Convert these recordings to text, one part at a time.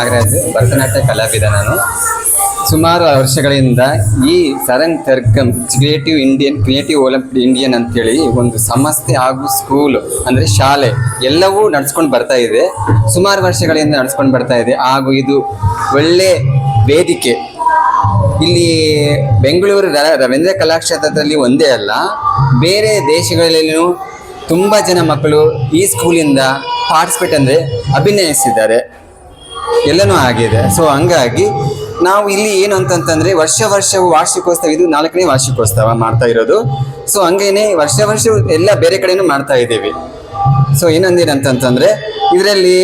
ನಾಗರಾಜ್ ಭರತನಾಟ್ಯ ಕಲಾವಿದ ನಾನು. ಸುಮಾರು ವರ್ಷಗಳಿಂದ ಈ ಸರನ್ ತರ್ಗಮ್ creative Indian creative olympic Indian ಅಂತೇಳಿ ಒಂದು ಸಂಸ್ಥೆ ಹಾಗೂ ಸ್ಕೂಲ್ ಅಂದರೆ ಶಾಲೆ ಎಲ್ಲವೂ ನಡ್ಸ್ಕೊಂಡು ಬರ್ತಾ ಇದೆ. ಸುಮಾರು ವರ್ಷಗಳಿಂದ ನಡ್ಸ್ಕೊಂಡು ಬರ್ತಾ ಇದೆ. ಹಾಗೂ ಇದು ಒಳ್ಳೆ ವೇದಿಕೆ. ಇಲ್ಲಿ ಬೆಂಗಳೂರು ರವೀಂದ್ರ ಕಲಾಕ್ಷೇತ್ರದಲ್ಲಿ ಒಂದೇ ಅಲ್ಲ, ಬೇರೆ ದೇಶಗಳಲ್ಲಿಯೂ ತುಂಬ ಜನ ಮಕ್ಕಳು ಈ ಸ್ಕೂಲಿಂದ ಪಾರ್ಟಿಸಿಪೇಟ್ ಅಂದರೆ ಅಭಿನಯಿಸಿದ್ದಾರೆ. ಎಲ್ಲನೂ ಆಗಿದೆ. ಸೊ ಹಂಗಾಗಿ ನಾವು ಇಲ್ಲಿ ಏನು ಅಂತಂತಂದ್ರೆ ವರ್ಷ ವರ್ಷವು ವಾರ್ಷಿಕೋತ್ಸವ, ಇದು ನಾಲ್ಕನೇ ವಾರ್ಷಿಕೋತ್ಸವ ಮಾಡ್ತಾ ಇರೋದು. ಸೊ ಹಂಗೇನೆ ವರ್ಷ ವರ್ಷ ಎಲ್ಲ ಬೇರೆ ಕಡೆನೂ ಮಾಡ್ತಾ ಇದ್ದೀವಿ. ಸೊ ಏನಂದಿರಂತಂತಂದ್ರೆ ಇದರಲ್ಲಿ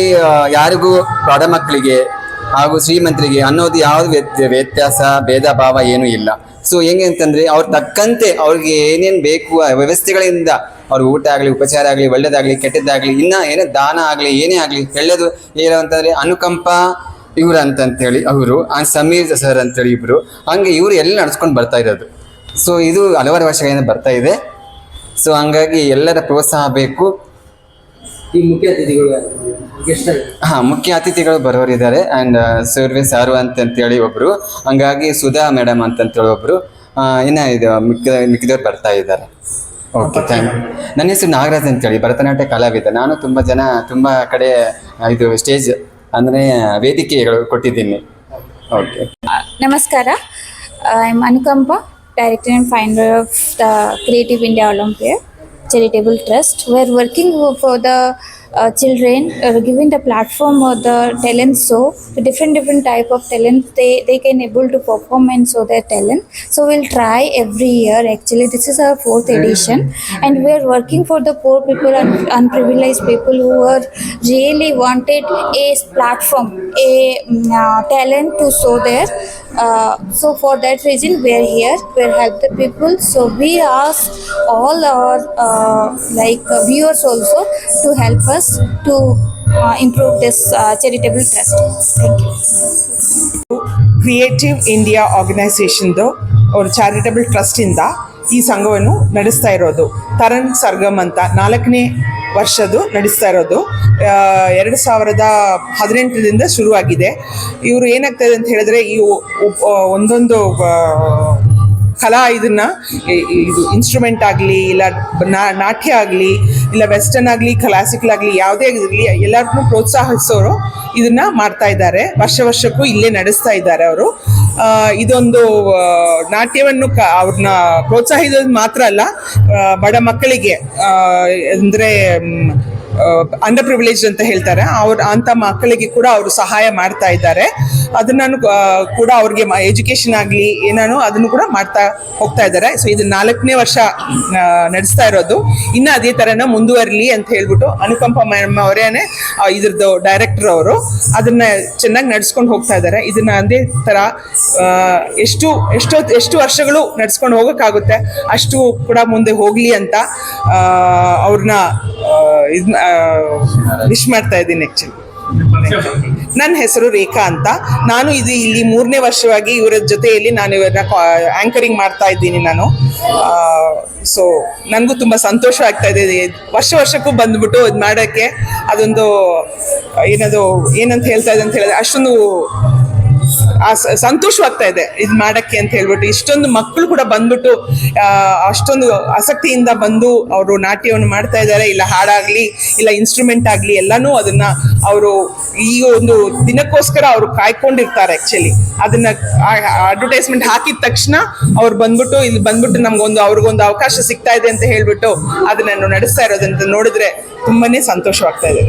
ಯಾರಿಗೂ ಬಡ ಮಕ್ಕಳಿಗೆ ಹಾಗೂ ಶ್ರೀಮಂತರಿಗೆ ಅನ್ನೋದು ಯಾವ್ದು ವ್ಯತ್ಯ, ವ್ಯತ್ಯಾಸ, ಭೇದ ಭಾವ ಏನೂ ಇಲ್ಲ. ಸೊ ಹೆಂಗೆ ಅಂತಂದ್ರೆ ಅವ್ರ ತಕ್ಕಂತೆ ಅವ್ರಿಗೆ ಏನೇನು ಬೇಕು, ಆ ವ್ಯವಸ್ಥೆಗಳಿಂದ ಅವ್ರ ಊಟ ಆಗಲಿ, ಉಪಚಾರ ಆಗಲಿ, ಒಳ್ಳೇದಾಗಲಿ, ಕೆಟ್ಟದ್ದಾಗಲಿ, ಇನ್ನ ಏನೇ ದಾನ ಆಗಲಿ, ಏನೇ ಆಗಲಿ, ಒಳ್ಳೇದು ಏನು ಅಂತಂದ್ರೆ ಅನುಕಂಪ ಇವ್ರು ಅಂತಂತೇಳಿ ಅವರು ಸಮೀರ್ ಸರ್ ಅಂತೇಳಿ ಇಬ್ರು, ಹಂಗೆ ಇವರು ಎಲ್ಲ ನಡ್ಸ್ಕೊಂಡು ಬರ್ತಾ ಇರೋದು. ಸೊ ಇದು ಹಲವಾರು ವರ್ಷಗಳಿಂದ ಬರ್ತಾ ಇದೆ. ಸೊ ಹಂಗಾಗಿ ಎಲ್ಲರ ಪ್ರೋತ್ಸಾಹ ಬೇಕು. ಈ ಮುಖ್ಯ ಅತಿಥಿಗಳು ಹಾ ಮುಖ್ಯ ಅತಿಥಿಗಳು ಬರೋರಿದ್ದಾರೆ ಅಂಡ್ ಸರ್ವೆ ಸಾರು ಅಂತಂತೇಳಿ ಒಬ್ರು. ಹಂಗಾಗಿ ಸುಧಾ ಮೇಡಮ್ ಅಂತಂತೇಳಿ ಒಬ್ರು. ಇನ್ನ ಇದು ಮಿಕ್ಕ ಮಿಕ್ಕಿದವ್ರು ಬರ್ತಾ ಇದ್ದಾರೆ. ಓಕೆ ಥ್ಯಾಂಕ್ ಯು ನನ್ನ ಹೆಸರು ನಾಗರಾಜ್ ಅಂತೇಳಿ. ಭರತನಾಟ್ಯ ಕಲಾವಿದ. ನಾನು ತುಂಬ ಜನ ತುಂಬ ಕಡೆ ಇದು ಸ್ಟೇಜ್ ಅಂದರೆ ವೇದಿಕೆಗಳು ಕೊಟ್ಟಿದ್ದೀನಿ. ಓಕೆ. Namaskara. ಅನುಕಂಪ director and finder of the creative India olympiad charitable trust we are working for the uh, children, uh, giving the platform or the talent show to different different type of talent They they can able to perform and show their talent. So we'll try every year. Actually, this is our fourth edition, and we're working for the poor people and unprivileged people who are really wanted a platform, a mm, uh, talent to show their. Uh, so for that reason, we are here. we help the people. So we ask all our uh, like uh, viewers also to help us to uh, improve this uh, charitable trust. Thank you. creative creative India ಆರ್ಗನೈಸೇಷನ್ದು ಅವ್ರ charitable ಟ್ರಸ್ಟಿಂದ ಈ ಸಂಘವನ್ನು ನಡೆಸ್ತಾ ಇರೋದು ತರಣ್ ಸರ್ಗಮ್ ಅಂತ ನಾಲ್ಕನೇ ವರ್ಷದ್ದು ನಡೆಸ್ತಾ ಇರೋದು. ಎರಡು ಸಾವಿರದ ಹದಿನೆಂಟರಿಂದ ಶುರುವಾಗಿದೆ. ಇವರು ಏನಾಗ್ತದೆ ಅಂತ ಹೇಳಿದ್ರೆ ಈ ಒಂದೊಂದು ಕಲಾ ಇದನ್ನ ಇದು ಇನ್ಸ್ಟ್ರೂಮೆಂಟ್ ಆಗಲಿ ಇಲ್ಲ ನಾಟ್ಯ ಆಗಲಿ ಇಲ್ಲ ವೆಸ್ಟರ್ನ್ ಆಗಲಿ ಕ್ಲಾಸಿಕಲ್ ಆಗಲಿ ಯಾವುದೇ ಆಗಿರಲಿ ಎಲ್ಲರನ್ನೂ ಪ್ರೋತ್ಸಾಹಿಸೋರು ಇದನ್ನ ಮಾಡ್ತಾ ಇದ್ದಾರೆ. ವರ್ಷ ವರ್ಷಕ್ಕೂ ಇಲ್ಲೇ ನಡೆಸ್ತಾ ಇದ್ದಾರೆ ಅವರು. ಇದೊಂದು ನಾಟ್ಯವನ್ನು ಕ ಅವ್ರನ್ನ ಪ್ರೋತ್ಸಾಹಿಸೋದು ಮಾತ್ರ ಅಲ್ಲ ಬಡ ಮಕ್ಕಳಿಗೆ ಅಂದರೆ ಅಂಡರ್ ಪ್ರಿವಿಲೇಜ್ ಅಂತ ಹೇಳ್ತಾರೆ. ಅವ್ರ, ಅಂತ ಮಕ್ಕಳಿಗೆ ಕೂಡ ಅವರು ಸಹಾಯ ಮಾಡ್ತಾ ಇದ್ದಾರೆ. ಅದನ್ನು ಕೂಡ ಅವ್ರಿಗೆ ಎಜುಕೇಶನ್ ಆಗಲಿ ಏನಾನು ಅದನ್ನು ಕೂಡ ಮಾಡ್ತಾ ಹೋಗ್ತಾ ಇದ್ದಾರೆ. ಸೊ ಇದು ನಾಲ್ಕನೇ ವರ್ಷ ನಡೆಸ್ತಾ ಇರೋದು. ಇನ್ನು ಅದೇ ಥರನ ಮುಂದುವರಲಿ ಅಂತ ಹೇಳ್ಬಿಟ್ಟು ಅನುಕಂಪ ಮ್ಯಾಮ್ ಅವರೇನೆ ಇದ್ರದ್ದು ಡೈರೆಕ್ಟರ್ ಅವರು ಅದನ್ನ ಚೆನ್ನಾಗಿ ನಡ್ಸ್ಕೊಂಡು ಹೋಗ್ತಾ ಇದ್ದಾರೆ. ಇದನ್ನ ಅದೇ ಥರ ಎಷ್ಟು, ಎಷ್ಟೋ, ಎಷ್ಟು ವರ್ಷಗಳು ನಡ್ಸ್ಕೊಂಡು ಹೋಗೋಕ್ಕಾಗುತ್ತೆ, ಅಷ್ಟು ಕೂಡ ಮುಂದೆ ಹೋಗಲಿ ಅಂತ ಅವ್ರನ್ನ ಇದನ್ನ ವಿಶ್ ಮಾಡ್ತಾ ಇದ್ದೀನಿ ಆ್ಯಕ್ಚುಲಿ ನನ್ನ ಹೆಸರು ರೇಖಾ ಅಂತ. ನಾನು ಇದು ಇಲ್ಲಿ ಮೂರನೇ ವರ್ಷವಾಗಿ ಇವರ ಜೊತೆಯಲ್ಲಿ ನಾನು ಇವರನ್ನ ಆಂಕರಿಂಗ್ ಮಾಡ್ತಾ ಇದ್ದೀನಿ ನಾನು. ಸೊ ನನಗೂ ತುಂಬ ಸಂತೋಷ ಆಗ್ತಾ ಇದೆ. ವರ್ಷ ವರ್ಷಕ್ಕೂ ಬಂದ್ಬಿಟ್ಟು ಇದು ಮಾಡೋಕ್ಕೆ ಅದೊಂದು, ಏನದು, ಏನಂತ ಹೇಳ್ತಾ ಇದೆ ಅಂತ ಹೇಳಿದ್ರೆ ಅಷ್ಟೊಂದು ಸಂತೋಷವಾಗ್ತಾ ಇದೆ ಇದು ಮಾಡಕ್ಕೆ ಅಂತ ಹೇಳ್ಬಿಟ್ಟು ಇಷ್ಟೊಂದು ಮಕ್ಕಳು ಕೂಡ ಬಂದ್ಬಿಟ್ಟು ಅಷ್ಟೊಂದು ಆಸಕ್ತಿಯಿಂದ ಬಂದು ಅವರು ನಾಟ್ಯವನ್ನು ಮಾಡ್ತಾ ಇದ್ದಾರೆ. ಇಲ್ಲ ಹಾಡಾಗ್ಲಿ, ಇಲ್ಲ ಇನ್ಸ್ಟ್ರೂಮೆಂಟ್ ಆಗಲಿ, ಎಲ್ಲನೂ ಅದನ್ನ ಅವರು ಈ ಒಂದು ದಿನಕ್ಕೋಸ್ಕರ ಅವರು ಕಾಯ್ಕೊಂಡಿರ್ತಾರೆ ಆಕ್ಚುಲಿ ಅದನ್ನ ಅಡ್ವರ್ಟೈಸ್ಮೆಂಟ್ ಹಾಕಿದ ತಕ್ಷಣ ಅವ್ರು ಬಂದ್ಬಿಟ್ಟು, ಇಲ್ಲಿ ಬಂದ್ಬಿಟ್ಟು ನಮ್ಗೊಂದು, ಅವ್ರಿಗೊಂದು ಅವಕಾಶ ಸಿಗ್ತಾ ಇದೆ ಅಂತ ಹೇಳ್ಬಿಟ್ಟು ಅದನ್ನ ನಡೆಸ್ತಾ ಇರೋದಂತ ನೋಡಿದ್ರೆ ತುಂಬಾನೇ ಸಂತೋಷವಾಗ್ತಾ ಇದೆ.